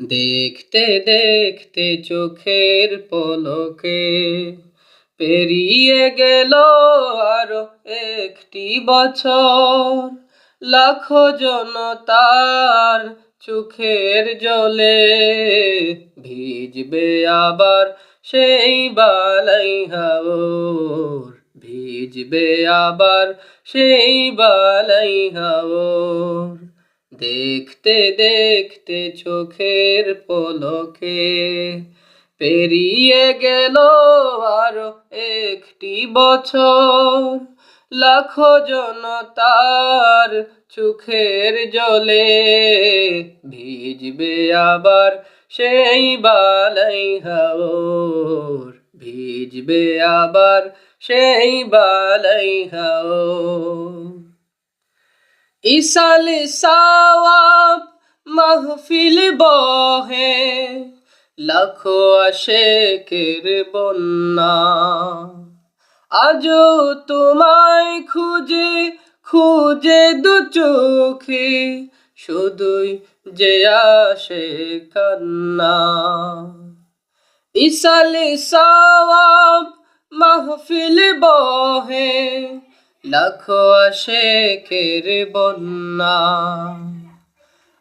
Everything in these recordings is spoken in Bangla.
দেখতে দেখতে চোখের পলকে পেরিয়ে গেল আরও একটি বছর। লাখো জনতার চোখের জলে ভিজবে আবার সেই বালাই হাওর। ভিজবে আবার সেই বালাই হাওর। দেখতে দেখতে চোখের পলকে পেরিয়ে গেল আরও একটি বছর। লাখো জনতার চোখের জলে ভিজবে আবার সেই বালাই হাওর। ভিজবে আবার সেই বালাই হাওর। ইসাল সাওয়াব মাহফিল বহে, লাখো আশেকের বন্যা। আজও তোমায় খুঁজে খুঁজে দু চোখে, শুধুই যে আসে কান্না। ইসালে সওয়াব মাহফিল বহে লাখো আশেকের বন্যা।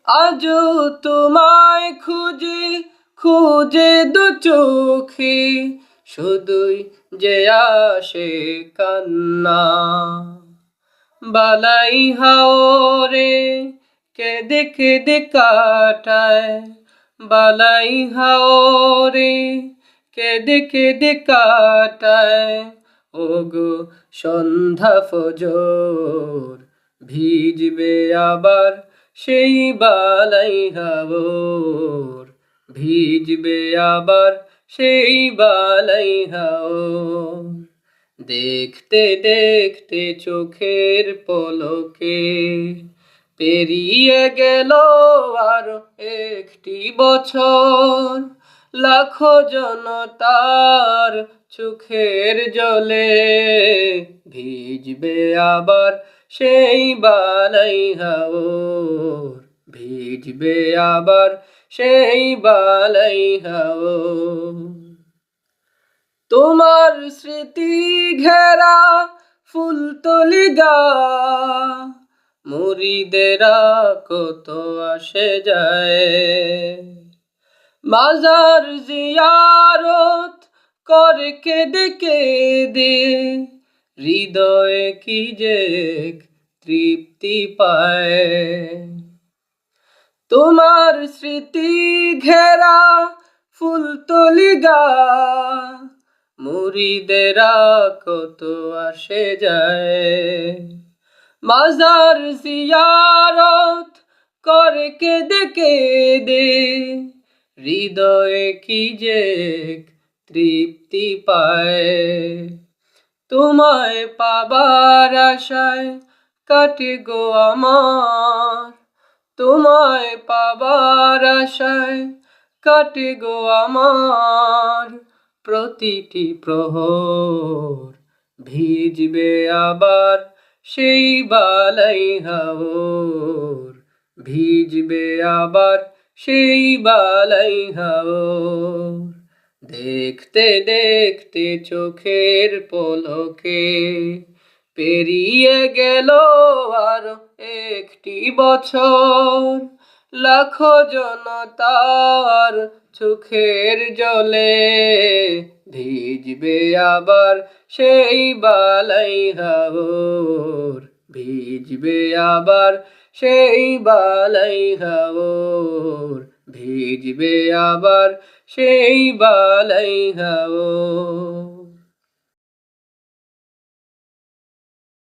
আজও তোমায় খুঁজে খুঁজে দু চোখে, শুধুই যে আসে কান্না। বালাই হাওরে কেঁদে কেঁদে কাটায়, বালাই হাওরে কেঁদে কেঁদে কাটায়। ওগো সন্ধ্যা ফজর, ভিজবে আবার সেই বালাই হাওর, ভিজবে আবার সেই বালাই হাওর। দেখতে দেখতে চোখের পলকে পেরিয়ে গেল আর একটি বছর। লাখো জনতার চোখের জলে ভিজবে আবার সেই বালাই হাওর। ভিজবে আবার সেই বালাই তোমার স্মৃতি ঘেরা ফুলতলি গা মুরিদেরা কত আসে যায়। মাজার জিয়ারত করে কেঁদে কেঁদে, হৃদয়ে কি যে তৃপ্তি পায়। তোমার স্মৃতি ঘেরা ফুলতলি গা মুরিদেরা কত আসে যায়। মাজার জিয়ারত করে কেঁদে কেঁদে হৃদয়ে কি যে তৃপ্তি পায়? তোমায় পাবার আশায় কাটে গো আমার। তোমায় পাবার আশায় কাটে গো আমার। প্রতিটি প্রহর ভিজবে আবার সেই বালাই হাওর। ভিজবে আবার সেই বালাই হাওর দেখতে দেখতে চোখের পলকে পেরিয়ে গেল আর একটি বছর। লাখো জনতার চোখের জলে ভিজবে আবার সেই বালাই হাওর ভিজবে আবার সেই বালাই হাওর ভিজবে আবার সেই বালাই হাওর।